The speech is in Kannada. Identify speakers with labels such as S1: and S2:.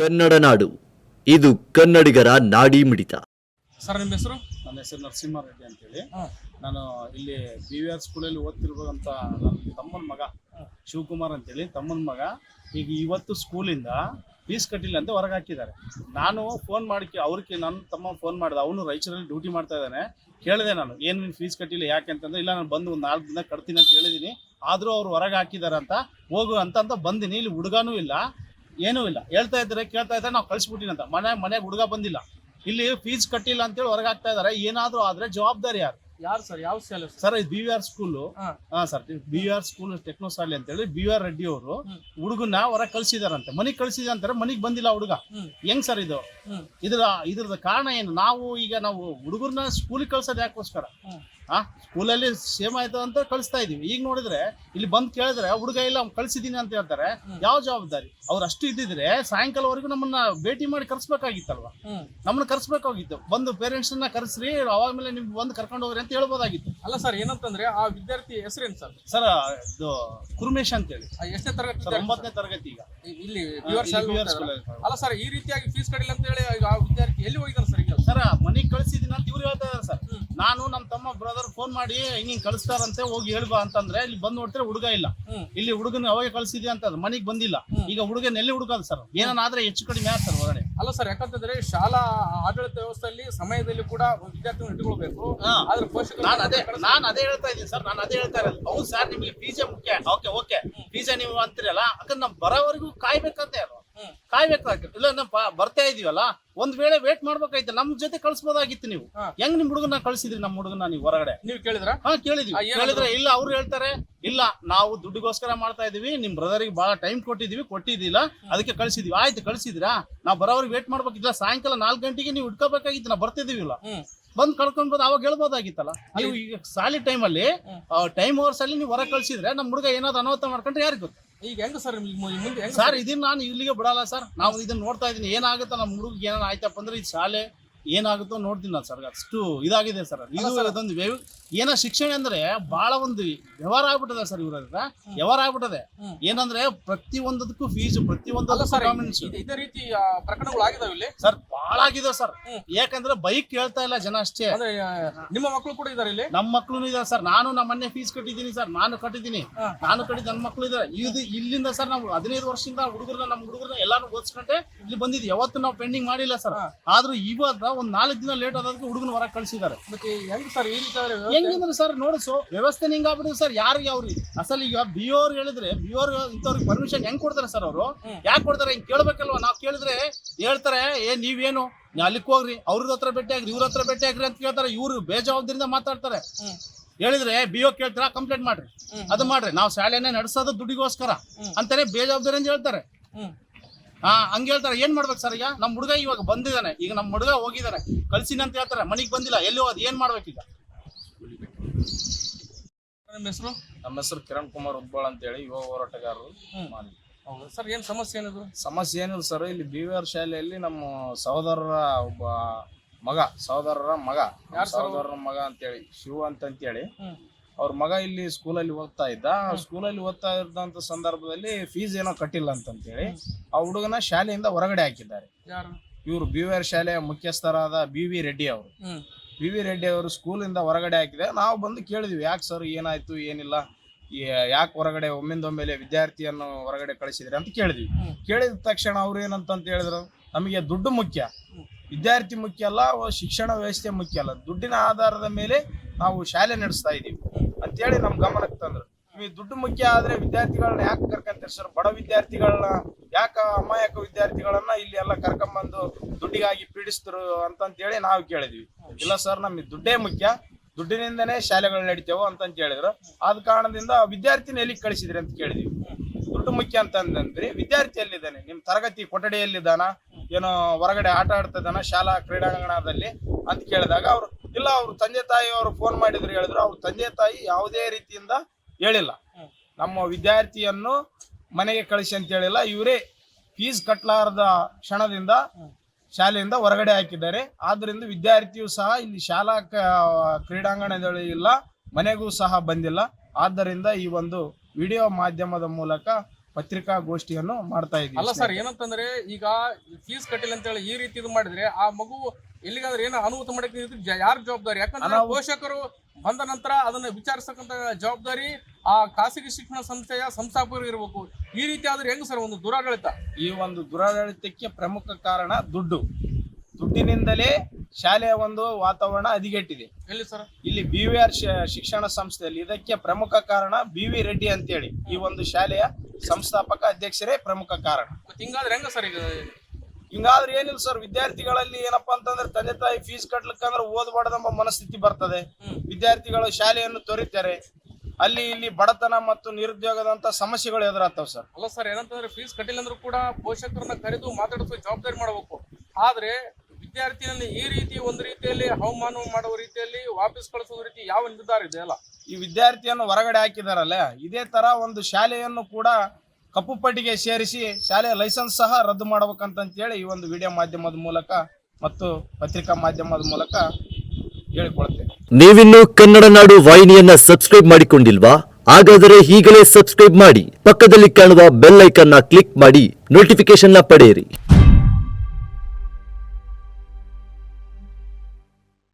S1: ಕನ್ನಡ ನಾಡು. ಇದು ಕನ್ನಡಿಗರ ನಾಡಿ ಮಿಡಿತ.
S2: ಸರ್ ನಿಮ್ಮ ಹೆಸರು?
S3: ನನ್ನ ಹೆಸರು ನರಸಿಂಹಾರೆಡ್ಡಿ ಅಂತೇಳಿ. ನಾನು ಇಲ್ಲಿ ಬಿ ವಿ ಆರ್ ಸ್ಕೂಲಲ್ಲಿ ಓದ್ತಿರ್ಬೋದಂತ ನನ್ನ ತಮ್ಮನ ಮಗ ಶಿವಕುಮಾರ್ ಅಂತೇಳಿ. ತಮ್ಮನ ಮಗ ಈಗ ಇವತ್ತು ಸ್ಕೂಲಿಂದ ಫೀಸ್ ಕಟ್ಟಿಲ್ಲ ಅಂತ ಹೊರಗೆ ಹಾಕಿದ್ದಾರೆ. ನಾನು ಫೋನ್ ಮಾಡಿ ಅವ್ರಿಗೆ ನನ್ನ ತಮ್ಮ ಫೋನ್ ಮಾಡಿದೆ. ಅವನು ರಾಯಚೂರಲ್ಲಿ ಡ್ಯೂಟಿ ಮಾಡ್ತಾ ಇದ್ದಾನೆ. ಕೇಳಿದೆ ನಾನು ಏನು ನೀನು ಫೀಸ್ ಕಟ್ಟಿಲ್ಲ ಯಾಕೆ ಅಂತಂದ್ರೆ ಇಲ್ಲ ನಾನು ಬಂದು ಒಂದು ನಾಲ್ಕು ದಿನ ಕಟ್ತೀನಿ ಅಂತ ಹೇಳಿದ್ದೀನಿ ಆದರೂ ಅವ್ರು ಹೊರಗೆ ಹಾಕಿದ್ದಾರೆ ಅಂತ ಹೋಗು ಅಂತ ಅಂತ ಬಂದಿನಿ. ಇಲ್ಲಿ ಹುಡುಗನೂ ಇಲ್ಲ. ಏನೂ ಇಲ್ಲ. ಹೇಳ್ತಾ ಇದ್ದಾರೆ ಕೇಳ್ತಾ ಇದ್ದಾರೆ ನಾವು ಕಳಿಸ್ಬಿಟ್ಟಿನಿ ಅಂತ. ಮನೆ ಮನೆಗೆ ಹುಡುಗ ಬಂದಿಲ್ಲ. ಇಲ್ಲಿ ಫೀಸ್ ಕಟ್ಟಿಲ್ಲ ಅಂತೇಳಿ ಹೊರಗೆ ಹಾಕ್ತಾ ಇದ್ದಾರೆ. ಏನಾದರೂ ಆದರೆ ಜವಾಬ್ದಾರಿ ಯಾರು?
S2: ಯಾರು ಸರ್? ಯಾವ ಶಾಲೆ ಸರ್?
S3: ಇದು ಬಿ ವಿ ಆರ್ ಸ್ಕೂಲು
S2: ಹಾ.
S3: Sir. B V R school techno ಶಾಲೆ ಅಂತೇಳಿ ಬಿ ವಿ ಆರ್ ರೆಡ್ಡಿ ಅವರು. ಹುಡುಗನ ಹೊರಗೆ ಕಳ್ಸಿದಾರಂತೆ. ಮನೆಗೆ ಕಳ್ಸಿದ ಅಂತಾರೆ ಮನೆಗೆ ಬಂದಿಲ್ಲ ಹುಡುಗ. ಹೆಂಗ್ ಸರ್ ಇದು? ಇದ್ರ ಇದ್ರದ ಕಾರಣ ಏನು? ನಾವು ಈಗ ನಾವು ಹುಡುಗರನ್ನ ಸ್ಕೂಲಿಗೆ ಕಳ್ಸೋದು ಯಾಕೋಸ್ಕರ? ಆ ಸ್ಕೂಲಲ್ಲಿ ಸೇಮ್ ಆಯ್ತು ಅಂತ ಕಳಿಸ್ತಾ ಇದೀವಿ ಈಗ ನೋಡಿದ್ರೆ ಇಲ್ಲಿ ಬಂದು ಕೇಳಿದ್ರೆ ಹುಡುಗ ಇಲ್ಲ ಅವ್ನು ಕಳ್ಸಿದೀನಿ ಅಂತ ಹೇಳ್ತಾರೆ. ಯಾವ ಜವಾಬ್ದಾರಿ? ಅವ್ರು ಅಷ್ಟು ಇದ್ದಿದ್ರೆ ಸಾಯಂಕಾಲವರೆಗೂ ನಮ್ಮನ್ನ ಭೇಟಿ ಮಾಡಿ ಕರ್ಸ್ಬೇಕಾಗಿತ್ತಲ್ವ? ನಮ್ಮನ್ನ ಕರ್ಸ್ಬೇಕಾಗಿತ್ತು. ಬಂದು ಪೇರೆಂಟ್ಸ್ನ ಕರೆಸ್ರಿ ಅವಾಗ ಮೇಲೆ ನಿಮ್ಗೆ ಬಂದು ಕರ್ಕೊಂಡು ಹೋಗ್ರಿ ಅಂತ ಹೇಳ್ಬೋದಾಗಿತ್ತು.
S2: ಅಲ್ಲ ಸರ್ ಏನಂತಂದ್ರೆ ಆ ವಿದ್ಯಾರ್ಥಿ ಹೆಸರೇನು ಸರ್?
S3: ಸರ್ ಇದು ಕುರ್ಮೇಶ್ ಅಂತ
S2: ಹೇಳಿ ಎಷ್ಟನೇ ತರಗತಿ
S3: ಸರ್ ಒಂಬತ್ತನೇ ತರಗತಿ ಈಗ.
S2: ಇಲ್ಲಿ?
S3: ಅಲ್ಲಿ.
S2: ಸರ್ ಈ ರೀತಿಯಾಗಿ ಫೀಸ್ ಕಟ್ಟಿಲ್ಲ ಅಂತ ಹೇಳಿ ಆ ವಿದ್ಯಾರ್ಥಿ ಎಲ್ಲಿ ಹೋಗಿದ್ದಾನೆ ಸರ್ ಈಗ?
S3: ಸರ್ ಮನೆಗೆ ಕಳಿಸಿದ್ದೀನಿ ಅಂತ ಇವ್ರು ಹೇಳ್ತಾ ಇದಾರೆ ಸರ್. ನಾನು ನಮ್ಮ ತಮ್ಮ ಬ್ರದರ್ ಫೋನ್ ಮಾಡಿ ಹಿಂಗ್ ಹಿಂಗ್ ಕಳಿಸ್ತಾರಂತೆ ಹೋಗಿ ಹೇಳ್ಬಾ ಅಂತಂದ್ರೆ ಇಲ್ಲಿ ಬಂದ್ ನೋಡ್ತಾರೆ ಹುಡುಗ ಇಲ್ಲ. ಇಲ್ಲಿ ಹುಡುಗನ ಅವಾಗ ಕಳ್ಸಿದ್ಯಾ ಅಂತ ಮನೆಗೆ ಬಂದಿಲ್ಲ. ಈಗ ಹುಡುಗನ ಎಲ್ಲಿ ಹುಡುಗಲ್ ಸರ್ ಏನಾದ್ರೆ ಹೆಚ್ಚು ಕಡಿಮೆ ಆಯ್ತು ಸರ್ ಹೊರಗಡೆ.
S2: ಅಲ್ಲ ಸರ್ ಯಾಕಂತಂದ್ರೆ ಶಾಲಾ ಆಡಳಿತ ವ್ಯವಸ್ಥೆಯಲ್ಲಿ ಸಮಯದಲ್ಲಿ ಕೂಡ ವಿದ್ಯಾರ್ಥಿಗಳು ಇಟ್ಟುಕೊಳ್ಬೇಕು ಆದ್ರೆ ಪೋಷಕರು
S3: ನಾನು ಅದೇ ನಾನು ಅದೇ ಹೇಳ್ತಾ ಇದ್ದೀನಿ ಸರ್ ನಾನು ಅದೇ ಹೇಳ್ತಾ ಇರಲ್ಲ ಹೌದು ಸರ್ ನಿಮಗೆ ಪಿಜೆ ಮುಖ್ಯ. Okay okay. ಪಿಜೆ ನೀವು ಅಂತೀರಲ್ಲ ಅದನ್ನ ಬರೋವರೆಗೂ ಕಾಯ್ಬೇಕಂತ
S2: ಹ್ಮ್.
S3: ಕಾಯ್ಬೇಕಾಗಿತ್ತು ಇಲ್ಲ ನಮ್ಮ ಬರ್ತಾ ಇದೀವಲ್ಲ ಒಂದ್ ವೇಳೆ ವೇಟ್ ಮಾಡ್ಬೇಕಾಯ್ತು ನಮ್ ಜೊತೆ ಕಳ್ಸ್ಬೋದಾಗಿತ್ತು ನೀವು. ಹೆಂಗ್ ನಿಮ್ ಹುಡುಗನ ಕಳ್ಸಿದ್ರಿ ನಮ್ ಹುಡುಗನ ನೀವು ಹೊರಗಡೆ?
S2: ನೀವು ಕೇಳಿದ್ರ?
S3: ಹಾ ಕೇಳಿದ್ವಿ? ಕೇಳಿದ್ರೆ ಇಲ್ಲ ಅವ್ರು ಹೇಳ್ತಾರೆ ಇಲ್ಲ ನಾವು ದುಡ್ಡಿಗೋಸ್ಕರ ಮಾಡ್ತಾ ಇದೀವಿ ನಿಮ್ ಬ್ರದರ್ಗೆ ಬಹಳ ಟೈಮ್ ಕೊಟ್ಟಿದೀವಿ ಕೊಟ್ಟಿದ್ದಿಲ್ಲ ಅದಕ್ಕೆ ಕಳ್ಸಿದೀವಿ. ಆಯ್ತು ಕಳ್ಸಿದ್ರಾ? ನಾವ್ ಬರೋವ್ರಿಗೆ ವೇಟ್ ಮಾಡ್ಬೇಕಿಲ್ಲ ಸಾಯಂಕಾಲ ನಾಲ್ಕು ಗಂಟೆಗೆ ನೀವು ಇಟ್ಕೋಬೇಕಾಗಿತ್ತು ನಾವು ಬರ್ತಿದೀವಿಲ್ಲ ಬಂದ್ ಕಳ್ಕೊಂಡ್ಬೋದು ಅವಾಗ ಹೇಳ್ಬೋದಾಗಿತ್ತಲ್ಲ? ನೀವು ಈಗ ಸಾಲಿ ಟೈಮಲ್ಲಿ ಟೈಮ್ ಅವರ್ಸ್ ಅಲ್ಲಿ ನೀವು ಹೊರ ಕಳ್ಸಿದ್ರೆ ನಮ್ ಹುಡುಗ ಏನಾದ್ರು ಅನಾಹುತ ಮಾಡ್ಕೊಂಡ್ರೆ ಯಾರಿಗ್ ಗೊತ್ತು?
S2: ಈಗ ಹೆಂಗ ಸರ್ ಮುಂದೆ
S3: ಸರ್, ಇದನ್ನ ನಾನು ಇಲ್ಲಿಗೆ ಬಿಡಲ್ಲ ಸರ್. ನಾವು ಇದನ್ನ ನೋಡ್ತಾ ಇದೀನಿ. ಏನಾಗುತ್ತೆ ನಮ್ಮ ಹುಡುಗ ಏನಾರ ಆಯ್ತಪ್ಪ ಅಂದ್ರೆ ಈ ಶಾಲೆ ಏನಾಗುತ್ತೋ ನೋಡ್ತೀನಿ ನಾನು ಸರ್ ಅಷ್ಟು ಇದಾಗಿದೆ ಸರ್. ಇದು ಅದೊಂದು ವ್ಯವ ಏನೋ ಶಿಕ್ಷಣ ಅಂದ್ರೆ ಬಹಳ ಒಂದು ವ್ಯವಹಾರ ಆಗ್ಬಿಟ್ಟದೆ ಸರ್ ಇವ್ರ ಹತ್ರ. ವ್ಯವಹಾರ ಆಗ್ಬಿಟ್ಟದೆ. ಏನಂದ್ರೆ ಪ್ರತಿ ಒಂದಕ್ಕೂ ಫೀಸ್ ಪ್ರತಿ
S2: ಅಲ್ಲ
S3: ಒಂದಕ್ಕೂ
S2: ಸರ್
S3: ಡಾಮಿನೆನ್ಸ್
S2: ಇದೇ ರೀತಿ ಪ್ರಕರಣಗಳು ಆಗಿದಾವೆ ಇಲ್ಲಿ?
S3: ಸರ್ ಬಹಳ ಆಗಿದೆ ಸರ್. ಯಾಕಂದ್ರೆ ಬೈಕ್ ಕೇಳ್ತಾ ಇಲ್ಲ ಜನ ಅಷ್ಟೇ.
S2: ನಿಮ್ಮ ಮಕ್ಕಳು ಕೂಡ ಇದಾರೆ ಇಲ್ಲಿ?
S3: ನಮ್ಮ ಮಕ್ಕಳು ಇದಾರೆ ಸರ್. ನಾನು ನಮ್ಮ ಮೊನ್ನೆ ಫೀಸ್ ಕಟ್ಟಿದ್ದೀನಿ ಸರ್. ನಾನು ಕಟ್ಟಿದ್ದೀನಿ. ನಾನು ಕಟ್ಟಿದ ನನ್ನ ಮಕ್ಕಳು ಇದಾರೆ. ಇದು ಇಲ್ಲಿಂದ ಸರ್ ನಾವು ಹದಿನೈದು ವರ್ಷದಿಂದ ಹುಡುಗರನ್ನ ನಮ್ಮ ಹುಡುಗರನ್ನ ಎಲ್ಲಾನು ಓದಿಸ್ಕೊಂಡೆ ಇಲ್ಲಿ ಬಂದಿದ್ದು ಯಾವತ್ತು ನಾವು ಪೆಂಡಿಂಗ್ ಮಾಡಿಲ್ಲ ಸರ್. ಆದ್ರೂ ಇವಾಗ ಒಂದ್ ನಾಲ್ಕು ದಿನ ಲೇಟ್ ಆದದಕ್ಕೆ ಹುಡುಗನ ಹೊರಗೆ ಕಳಿಸಿದ್ದಾರೆ
S2: ಮತ್ತೆ ಹೆಂಗ್ ಸರ್ ಈ ಸರ್?
S3: ಹೆಂಗಿದ್ರೆ ಸರ್ ನೋಡಿಸು ವ್ಯವಸ್ಥೆ ಹಿಂಗ್ ಆಗ್ಬಿಡುದು ಸರ್ ಯಾರಿಗೆ ಅವ್ರಿ ಅಸಲ್ ಈಗ ಬಿ ಅವ್ರು ಹೇಳಿದ್ರೆ ಬಿ ಅವ್ರು ಇಂಥವ್ರಿಗೆ ಪರ್ಮಿಷನ್ ಹೆಂಗ್ ಕೊಡ್ತಾರೆ ಸರ್ ಅವರು. ಯಾಕೆ ಕೊಡ್ತಾರೆ? ಹಿಂಗ್ ಕೇಳ್ಬೇಕಲ್ವಾ? ನಾವ್ ಕೇಳಿದ್ರೆ ಹೇಳ್ತಾರೆ ಏ ನೀವೇನು? ನೀವ್ ಅಲ್ಲಿಗೆ ಹೋಗ್ರಿ ಅವ್ರ ಹತ್ರ ಭೇಟಿ ಆಗ್ರಿ ಇವ್ರ ಹತ್ರ ಭೇಟಿ ಆಗ್ರಿ ಅಂತ ಕೇಳ್ತಾರೆ. ಇವ್ರು ಬೇಜವಾಬ್ದಾರಿಯಿಂದ ಮಾತಾಡ್ತಾರೆ. ಹೇಳಿದ್ರೆ ಬಿ ಓ ಕೇಳ್ತಾರ? ಕಂಪ್ಲೇಂಟ್ ಮಾಡ್ರಿ. ಅದು ಮಾಡ್ರಿ. ನಾವು ಶಾಲೆನೇ ನಡೆಸೋದು ದುಡ್ಡಿಗೋಸ್ಕರ. ಅಂತಾನೆ ಬೇಜವಾಬ್ದಾರಿ ಅಂತ ಹೇಳ್ತಾರೆ ಹಾ ಹಂಗ ಹೇಳ್ತಾರೆ. ಏನ್ ಮಾಡ್ಬೇಕು ಸರ್ ಈಗ? ನಮ್ ಹುಡುಗ ಇವಾಗ ಬಂದಿದ್ದಾನೆ ಈಗ ನಮ್ ಹುಡುಗ ಹೋಗಿದ್ದಾನೆ ಕಳ್ಸಿನ ಅಂತ ಹೇಳ್ತಾರೆ. ಮನಿಗ್ ಬಂದಿಲ್ಲ. ಎಲ್ಲಿ ಹೋದ್? ಏನ್ ಮಾಡ್ಬೇಕೀಗ
S2: ನಿಮ್ಮ ಹೆಸರು?
S4: ನಮ್ಮ ಹೆಸರು ಕಿರಣ್ ಕುಮಾರ್ ಉದ್ಬಾಳ್ ಅಂತೇಳಿ. ಯುವ ಹೋರಾಟಗಾರರು.
S2: ಹೌದು? ಸರ್ ಏನ್ ಸಮಸ್ಯೆ ಏನಿದು?
S4: ಸಮಸ್ಯೆ ಏನಿಲ್ಲ ಸರ್. ಇಲ್ಲಿ ಬಿ ವಿ ಆರ್ ಶಾಲೆಯಲ್ಲಿ ನಮ್ಮ ಸಹೋದರರ ಒಬ್ಬ ಮಗ ಸಹೋದರರ ಮಗ. ನಮ್ಮ
S2: ಯಾರ್ ಸರ್ ಅವ್ರು?
S4: ಸಹೋದರರ ಮಗ ಅಂತೇಳಿ. ಶಿವ ಅಂತಂತೇಳಿ.
S2: ಹ್ಮ್.
S4: ಅವ್ರ ಮಗ ಇಲ್ಲಿ ಸ್ಕೂಲಲ್ಲಿ ಓದ್ತಾ ಇದ್ದ. ಸ್ಕೂಲಲ್ಲಿ ಓದ್ತಾ ಇದ್ದಂತ ಸಂದರ್ಭದಲ್ಲಿ ಫೀಸ್ ಏನೋ ಕಟ್ಟಿಲ್ಲ ಅಂತಂತೇಳಿ ಆ ಹುಡುಗನ ಶಾಲೆಯಿಂದ ಹೊರಗಡೆ ಹಾಕಿದ್ದಾರೆ. ಇವರು ಬಿ ವಿ ಆರ್ ಶಾಲೆಯ ಮುಖ್ಯಸ್ಥರಾದ ಬಿ ವಿ ರೆಡ್ಡಿ ಅವರು. ಬಿ ವಿ ರೆಡ್ಡಿ ಅವರು ಸ್ಕೂಲಿಂದ ಹೊರಗಡೆ ಹಾಕಿದೆ ನಾವು ಬಂದು ಕೇಳಿದ್ವಿ ಯಾಕೆ ಸರ್ ಏನಾಯ್ತು ಏನಿಲ್ಲ ಯಾಕೆ ಹೊರಗಡೆ ಒಮ್ಮಿಂದೊಮ್ಮೆಲೆ ವಿದ್ಯಾರ್ಥಿಯನ್ನು ಹೊರಗಡೆ ಕಳಿಸಿದ್ರೆ ಅಂತ ಕೇಳಿದ್ವಿ. ಕೇಳಿದ ತಕ್ಷಣ ಅವ್ರು ಏನಂತ ಅಂತ ಹೇಳಿದ್ರು ನಮಗೆ ದುಡ್ಡು ಮುಖ್ಯ ವಿದ್ಯಾರ್ಥಿ ಮುಖ್ಯ ಅಲ್ಲ ಶಿಕ್ಷಣ ವ್ಯವಸ್ಥೆ ಮುಖ್ಯ ಅಲ್ಲ. ದುಡ್ಡಿನ ಆಧಾರದ ಮೇಲೆ ನಾವು ಶಾಲೆ ನಡೆಸ್ತಾ ಇದೀವಿ ಅಂತೇಳಿ ನಮ್ ಗಮನಕ್ಕೆ ತಂದ್ರು. ಈ ದುಡ್ಡು ಮುಖ್ಯ ಆದ್ರೆ ವಿದ್ಯಾರ್ಥಿಗಳನ್ನ ಯಾಕೆ ಕರ್ಕೊಂತೀರಿ ಸರ್ ಬಡ ವಿದ್ಯಾರ್ಥಿಗಳನ್ನ ಯಾಕ ಅಮಾಯಕ ವಿದ್ಯಾರ್ಥಿಗಳನ್ನ ಇಲ್ಲಿ ಎಲ್ಲ ಕರ್ಕೊಂಬಂದು ದುಡ್ಡಿಗಾಗಿ ಪೀಡಿಸ್ತರು ಅಂತಂತೇಳಿ ನಾವು ಕೇಳಿದ್ವಿ. ಇಲ್ಲ ಸರ್, ನಮಗೆ ದುಡ್ಡೇ ಮುಖ್ಯ. ದುಡ್ಡಿನಿಂದನೇ ಶಾಲೆಗಳು ನಡಿತೇವೋ ಅಂತಂತ ಹೇಳಿದ್ರು ಆದ ಕಾರಣದಿಂದ ವಿದ್ಯಾರ್ಥಿನ ಎಲ್ಲಿಗೆ ಕಳಿಸಿದ್ರಿ ಅಂತ ಕೇಳಿದ್ವಿ. ದುಡ್ಡು ಮುಖ್ಯ ಅಂತಂದ್ರಿ ವಿದ್ಯಾರ್ಥಿ ಎಲ್ಲಿದ್ದಾನೆ? ನಿಮ್ ತರಗತಿ ಕೊಠಡಿಯಲ್ಲಿದ್ದಾನ? ಏನೋ ಹೊರಗಡೆ ಆಟ ಆಡ್ತಿದ್ದಾನ? ಶಾಲಾ ಕ್ರೀಡಾಂಗಣದಲ್ಲಿ? ಅಂತ ಕೇಳಿದಾಗ ಅವ್ರು ಇಲ್ಲ ಅವ್ರ ತಂದೆ ತಾಯಿ ಅವರು ಫೋನ್ ಮಾಡಿದ್ರು ಹೇಳಿದ್ರು. ಅವ್ರ ತಂದೆ ತಾಯಿ ಯಾವುದೇ ರೀತಿಯಿಂದ ಹೇಳಿಲ್ಲ. ನಮ್ಮ ವಿದ್ಯಾರ್ಥಿಯನ್ನು ಮನೆಗೆ ಕಳಿಸಿ ಅಂತ ಹೇಳಿಲ್ಲ. ಇವರೇ ಫೀಸ್ ಕಟ್ಟಲಾರದ ಕ್ಷಣದಿಂದ ಶಾಲೆಯಿಂದ ಹೊರಗಡೆ ಹಾಕಿದ್ದಾರೆ. ಆದ್ರಿಂದ ವಿದ್ಯಾರ್ಥಿಯು ಸಹ ಇಲ್ಲಿ ಶಾಲಾ ಕ- ಕ್ರೀಡಾಂಗಣದಲ್ಲಿ ಇಲ್ಲ ಮನೆಗೂ ಸಹ ಬಂದಿಲ್ಲ. ಆದ್ದರಿಂದ ಈ ಒಂದು ವಿಡಿಯೋ ಮಾಧ್ಯಮದ ಮೂಲಕ ಪತ್ರಿಕಾಗೋಷ್ಠಿಯನ್ನು ಮಾಡ್ತಾ
S2: ಅಲ್ಲ
S4: ಇದ್ದೀವಿ
S2: ಸರ್ ಏನಂತಂದ್ರೆ ಈಗ ಫೀಸ್ ಕಟ್ಟಿಲ್ಲ ಅಂತ ಹೇಳಿ ಈ ರೀತಿ ಇದು ಮಾಡಿದ್ರೆ ಆ ಮಗು ಎಲ್ಲಿಗಾದ್ರೆ ಏನೋ ಅನುಮತಿ ಮಾಡಕ್ಕೆ ಯಾರ ಜವಾಬ್ದಾರಿ? ಯಾಕಂದ್ರೆ ಪೋಷಕರು ಬಂದ ನಂತರ ಅದನ್ನ ವಿಚಾರಿಸತಕ್ಕಂತ ಜವಾಬ್ದಾರಿ ಆ ಖಾಸಗಿ ಶಿಕ್ಷಣ ಸಂಸ್ಥೆಯ ಸಂಸ್ಥಾಪಕರು ಇರಬೇಕು. ಈ ರೀತಿ ಆದ್ರೆ ಹೆಂಗ್ ಸರ್ ಒಂದು ದುರಾಡಳಿತ?
S4: ಈ ಒಂದು ದುರಾಡಳಿತಕ್ಕೆ ಪ್ರಮುಖ ಕಾರಣ ದುಡ್ಡು. ದುಡ್ಡಿನಿಂದಲೇ ಶಾಲೆಯ ಒಂದು ವಾತಾವರಣ ಹದಿಗೆಟ್ಟಿದೆ.
S2: ಎಲ್ಲಿ ಸರ್?
S4: ಇಲ್ಲಿ ಬಿ ವಿ ಆರ್ ಶಿಕ್ಷಣ ಸಂಸ್ಥೆಯಲ್ಲಿ. ಇದಕ್ಕೆ ಪ್ರಮುಖ ಕಾರಣ ಬಿ ವಿ ರೆಡ್ಡಿ ಅಂತೇಳಿ. ಈ ಒಂದು ಶಾಲೆಯ ಸಂಸ್ಥಾಪಕ ಅಧ್ಯಕ್ಷರೇ ಪ್ರಮುಖ ಕಾರಣ.
S2: ಮತ್ತೆ ಹಿಂಗಾದ್ರೆ ಹೆಂಗ ಸರ್ ಈಗ?
S4: ಹಿಂಗಾದ್ರೆ ಏನಿಲ್ಲ ಸರ್. ವಿದ್ಯಾರ್ಥಿಗಳಲ್ಲಿ ಏನಪ್ಪಾ ಅಂತಂದ್ರೆ ತಂದೆ ತಾಯಿ ಫೀಸ್ ಕಟ್ಲಿಕ್ಕಂದ್ರೆ ಓದಬಾರ್ದೆಂಬ ಮನಸ್ಥಿತಿ ಬರ್ತದೆ. ವಿದ್ಯಾರ್ಥಿಗಳು ಶಾಲೆಯನ್ನು ತೊರಿತಾರೆ. ಅಲ್ಲಿ ಇಲ್ಲಿ ಬಡತನ ಮತ್ತು ನಿರುದ್ಯೋಗದಂತ ಸಮಸ್ಯೆಗಳು ಎದುರಾಗ್ತಾವ ಸರ್.
S2: ಅಲ್ಲ ಸರ್ ಏನಂತಂದ್ರೆ ಫೀಸ್ ಕಟ್ಟಿಲ್ಲ ಅಂದ್ರೂ ಕೂಡ ಪೋಷಕರನ್ನ ಕರೆದು ಮಾತಾಡಿಸುವ ಜವಾಬ್ದಾರಿ ಮಾಡಬೇಕು. ಆದ್ರೆ ವಿದ್ಯಾರ್ಥಿನಲ್ಲಿ ಈ ರೀತಿ ಒಂದು ರೀತಿಯಲ್ಲಿ ಅವಮಾನ ಮಾಡುವ ರೀತಿಯಲ್ಲಿ ವಾಪಸ್ ಕಳಿಸುವ ರೀತಿ ಯಾವ ನಿರ್ಧಾರ ಇದೆ ಅಲ್ಲ?
S4: ಈ ವಿದ್ಯಾರ್ಥಿಯನ್ನು ಹೊರಗಡೆ ಹಾಕಿದಾರಲ್ಲ ಇದೇ ತರ ಒಂದು ಶಾಲೆಯನ್ನು ಕೂಡ ಕಪ್ಪು ಪಟ್ಟಿಗೆ ಸೇರಿಸಿ ಶಾಲೆಯ ಲೈಸೆನ್ಸ್ ಸಹ ರದ್ದು ಹೇಳಿ ಈ ಒಂದು ವಿಡಿಯೋ ಮಾಧ್ಯಮದ ಮೂಲಕ ಮತ್ತು ಪತ್ರಿಕಾ ಮಾಧ್ಯಮದ ಮೂಲಕ ಹೇಳಿಕೊಳ್ತೇನೆ
S1: ನೀವಿನ್ನು ಕನ್ನಡ ನಾಡು ವಾಹಿನಿಯನ್ನ ಸಬ್ಸ್ಕ್ರೈಬ್ ಮಾಡಿಕೊಂಡಿಲ್ವಾ? ಹಾಗಾದರೆ ಈಗಲೇ ಸಬ್ಸ್ಕ್ರೈಬ್ ಮಾಡಿ ಪಕ್ಕದಲ್ಲಿ ಕಾಣುವ ಬೆಲ್ ಐಕನ್ನ ಕ್ಲಿಕ್ ಮಾಡಿ ನೋಟಿಫಿಕೇಶನ್ನ ಪಡೆಯಿರಿ.